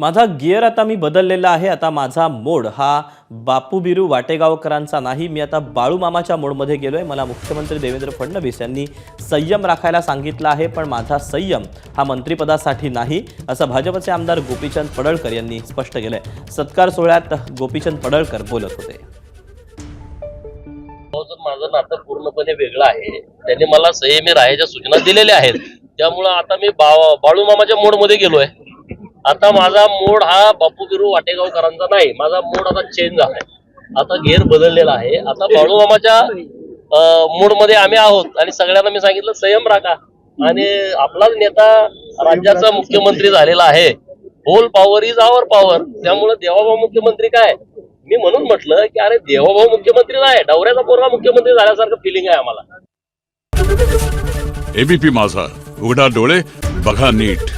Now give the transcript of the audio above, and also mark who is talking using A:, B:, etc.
A: माझा गिअर आता मी बदललेला आहे. आता माझा मोड हा बापू बिरू वाटेगावकरांचा नाही. मी आता बाळूमामाच्या मोडमध्ये गेलो गेलोय. मला मुख्यमंत्री देवेंद्र फडणवीस यांनी संयम राखायला सांगितलं आहे पण माझा संयम हा मंत्रिपदासाठी नाही असं भाजपचे आमदार गोपीचंद पडळकर यांनी स्पष्ट केलंय. सत्कार सोहळ्यात गोपीचंद पडळकर बोलत होते.
B: माझं नातं पूर्णपणे वेगळं आहे. त्यांनी मला संयमी राहायच्या सूचना दिलेल्या आहेत. त्यामुळं आता मी बा- मोडमध्ये गेलो आहे गेलोय. आता माझा मोड हा बापू बिरू वाटेगावकरांचा नाही. माझा मोड आता चेंज झालाय आता घेर बदललेला आहे. आता बाळूबामाच्या मूड मोडमध्ये आम्ही आहोत. आणि सगळ्यांना मी सांगितलं संयम राखा. आणि आपलाच नेता राज्याचा मुख्यमंत्री झालेला आहे. Whole power is our power त्यामुळे देवाभाऊ मुख्यमंत्री काय? मी म्हणून म्हटलं की अरे देवाभाऊ मुख्यमंत्री नाही. डवऱ्याचा पोरगा मुख्यमंत्री झाल्यासारखं फिलिंग आहे आम्हाला.
C: एबीपी माझा. उघडा डोळे बघा नीट.